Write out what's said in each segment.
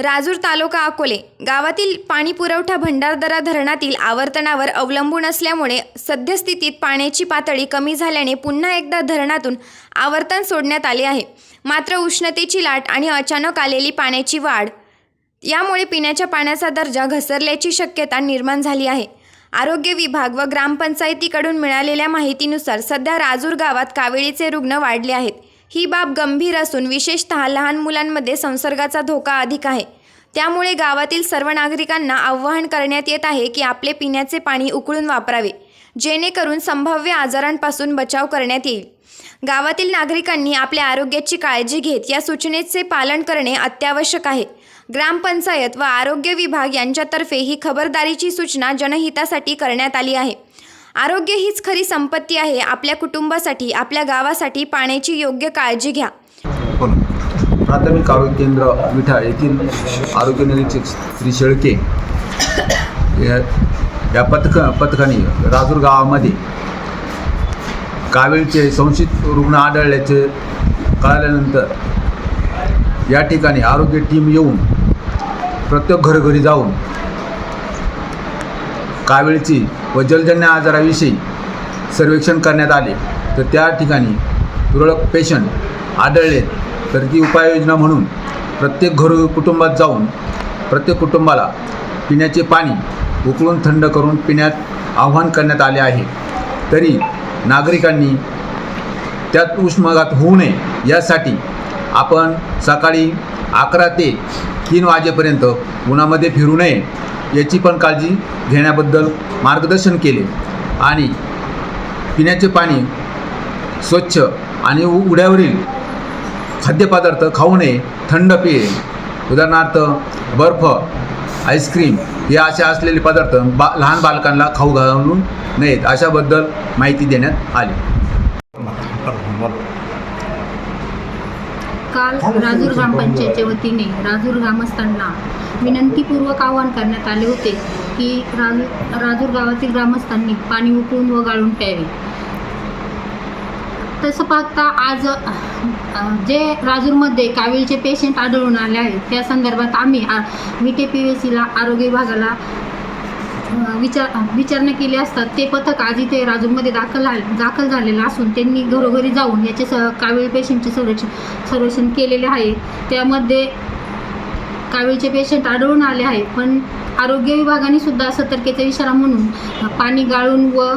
राजूर तालुका अकोले. गावातील पाणी पुरवठा भंडारदरा धरणातील आवर्तनावर अवलंबून असल्यामुळे सद्यस्थितीत पाण्याची पातळी कमी झाल्याने पुन्हा एकदा धरणातून आवर्तन सोडण्यात आले आहे. मात्र उष्णतेची लाट आणि अचानक आलेली पाण्याची वाढ यामुळे पिण्याच्या पाण्याचा दर्जा घसरल्याची शक्यता निर्माण झाली आहे. आरोग्य विभाग व ग्रामपंचायतीकडून मिळालेल्या माहितीनुसार सध्या राजूर गावात कावेळीचे रुग्ण वाढले आहेत. ही बाब गंभीर असून विशेषतः लहान मुलांमध्ये संसर्गाचा धोका अधिक आहे. त्यामुळे गावातील सर्व नागरिकांना आवाहन करण्यात येत आहे की आपले पिण्याचे पाणी उकळून वापरावे जेणेकरून संभाव्य आजारांपासून बचाव करण्यात येईल. गावातील नागरिकांनी आपल्या आरोग्याची काळजी घेत या सूचनेचे पालन करणे अत्यावश्यक आहे. ग्रामपंचायत व आरोग्य विभाग यांच्यातर्फे ही खबरदारीची सूचना जनहितासाठी करण्यात आली आहे. आरोग्य हीच खरी संपत्ती आहे. आपल्या कुटुंबासाठी आपल्या गावासाठी पाण्याची योग्य काळजी घ्या. प्राथमिक आरोग्य केंद्र विठा येथील आरोग्य निरीक्षक श्री शेळके. या या पथक पथकाने राजूर गावामध्ये कावीळचे संशयित रुग्ण आढळल्याचे कळाल्यानंतर या ठिकाणी आरोग्य टीम येऊन प्रत्येक घरोघरी जाऊन कावीळची व जलजन्य आजाराविषयी सर्वेक्षण करण्यात आले. तर त्या ठिकाणी तुरळक पेशंट आढळले. तर ती उपाययोजना म्हणून प्रत्येक घर कुटुंबात जाऊन प्रत्येक कुटुंबाला पिण्याचे पाणी उकळून थंड करून पिण्यात आव्हान करण्यात आले आहे. तरी नागरिकांनी त्यात उष्माघात होऊ नये यासाठी आपण सकाळी अकरा ते तीन वाजेपर्यंत उन्हामध्ये फिरू नये याची पण काळजी घेण्याबद्दल मार्गदर्शन केले आणि पिण्याचे पाणी स्वच्छ आणि उ- उड्यावरील खाद्यपदार्थ खाऊ नये थंड पिये उदाहरणार्थ बर्फ आईस्क्रीम हे असे असलेले पदार्थ बा लहान बालकांना खाऊ घालू नयेत अशाबद्दल माहिती देण्यात आली. काल राजूर ग्रामपंचायतच्या वतीने राजूर ग्रामस्थांना विनंतीपूर्वक आवाहन करण्यात आले होते की राजू राजूर गावातील ग्रामस्थांनी पाणी उकळून व गाळून प्यावे. तसं पाहता आज जे राजूरमध्ये कावीळचे पेशंट आढळून आले आहेत त्या संदर्भात आम्ही व्ही टी पी एस सीला आरोग्य विभागाला विचार विचारणा केली असतात ते पथक आज इथे राजूरमध्ये दाखल दाखल झालेलं असून त्यांनी घरोघरी जाऊन याचे स कावीळ पेशंटचे संरक्षण संरक्षण केलेले आहे. त्यामध्ये कावीळचे पेशंट आढळून आले आहे पण आरोग्य विभागाने सुद्धा सतर्कतेचा इशारा म्हणून पाणी गाळून व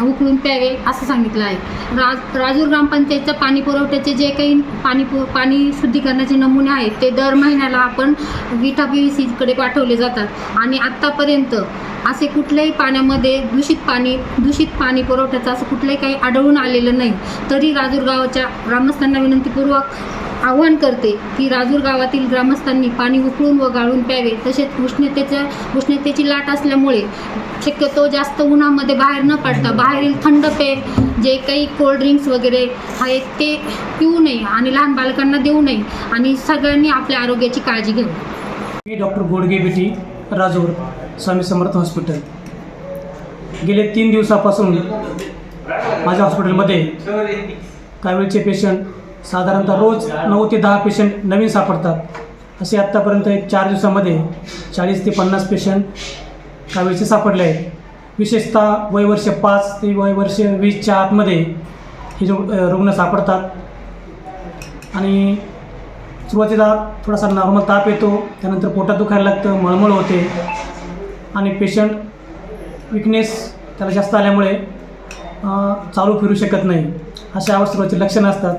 उकळून प्यावे असं सांगितलं आहे. राज राजूर ग्रामपंचायतच्या पाणी पुरवठ्याचे जे काही पाणी पु पाणी शुद्धीकरणाचे नमुने आहेत ते दर महिन्याला आपण विटा पी व्ही सीकडे पाठवले जातात. आणि आत्तापर्यंत असे कुठल्याही पाण्यामध्ये दूषित पाणी दूषित पाणी पुरवठ्याचं असं कुठलंही काही आढळून आलेलं नाही. तरी राजूर गावाच्या ग्रामस्थांना विनंतीपूर्वक आव्हान करते की राजूर गावातील ग्रामस्थांनी पाणी उकळून व गाळून प्यावे तसेच उष्णतेच्या उष्णतेची लाट असल्यामुळे शक्यतो जास्त उन्हामध्ये बाहेर न पडता बाहेरील थंड पेय जे काही कोल्ड ड्रिंक्स वगैरे आहेत ते पिऊ नये आणि लहान बालकांना देऊ नये आणि सगळ्यांनी आपल्या आरोग्याची काळजी घ्यावी. मी डॉक्टर गोडगे बेटी राजूर स्वामी समर्थ हॉस्पिटल. गेले तीन दिवसापासून माझ्या हॉस्पिटलमध्ये कावीळचे पेशंट साधारणतः रोज नऊ ते दहा पेशंट नवीन सापडतात. असे आत्तापर्यंत एक चार दिवसामध्ये चाळीस ते पन्नास पेशंट कावीळचे सापडले आहेत. विशेषतः वयवर्ष पाच ते वयवर्ष वीसच्या आतमध्ये हे जो रुग्ण सापडतात. आणि सुरुवातीला थोडासा नॉर्मल ताप येतो त्यानंतर पोटात दुखायला लागतं मळमळ होते. आणि पेशंट विकनेस त्याला जास्त आल्यामुळे चालू फिरू शकत नाही. अशा अवस्थेवरचे लक्षणं असतात.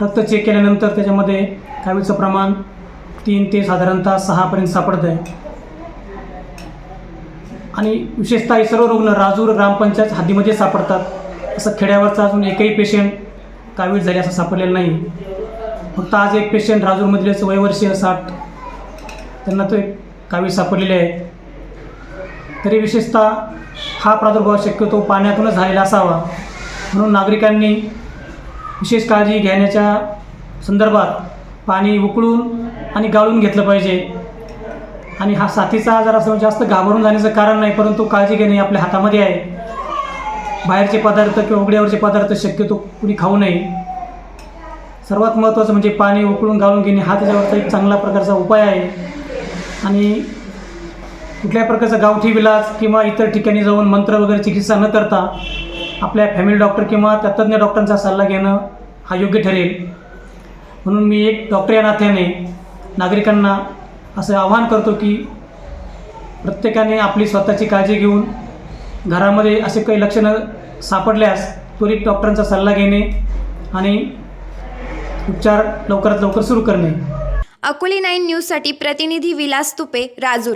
रक्त चेक केल्यानंतर त्याच्यामध्ये कावीचं प्रमाण तीन ते साधारणतः सहापर्यंत सापडतं आहे आणि विशेषतः हे सर्व रुग्ण राजूर ग्रामपंचायत हद्दीमध्ये सापडतात. असं खेड्यावरचा अजून एकही पेशंट कावीळ झाले असं सापडलेलं नाही. फक्त आज एक पेशंट राजूरमधलेच वयवर्षीय साठ त्यांना तो एक कावीळ सापडलेले आहे. तरी विशेषतः हा प्रादुर्भाव शक्यतो पाण्यातूनच झालेला असावा. म्हणून नागरिकांनी विशेष काळजी घेण्याच्या संदर्भात पाणी उकळून आणि गाळून घेतलं पाहिजे. आणि हा साथीचा आजार असल्यामुळे जास्त घाबरून जाण्याचं कारण नाही परंतु काळजी घेणे आपल्या हातामध्ये आहे. बाहेरचे पदार्थ किंवा उघड्यावरचे पदार्थ शक्यतो कुणी खाऊ नये. सर्वात महत्त्वाचं म्हणजे पाणी उकळून गाळून घेणे हा त्याच्यावरचा एक चांगला प्रकारचा उपाय आहे. आणि कुठल्याही प्रकारचा गावठी विलाज किंवा इतर ठिकाणी जाऊन मंत्र वगैरे चिकित्सा न करता आपल्या फॅमिली डॉक्टर किंवा त्या तज्ज्ञ डॉक्टरांचा सल्ला घेणं हा योग्य ठरेल. म्हणून मी एक डॉक्टर या नात्याने नागरिकांना असं आवाहन करतो की प्रत्येकाने आपली स्वतःची काळजी घेऊन घरामध्ये असे काही लक्षणं सापडल्यास त्वरित डॉक्टरांचा सल्ला घेणे आणि उपचार लवकरात लवकर सुरू करणे. अकोली नाईन न्यूजसाठी प्रतिनिधी विलास तुपे राजूर.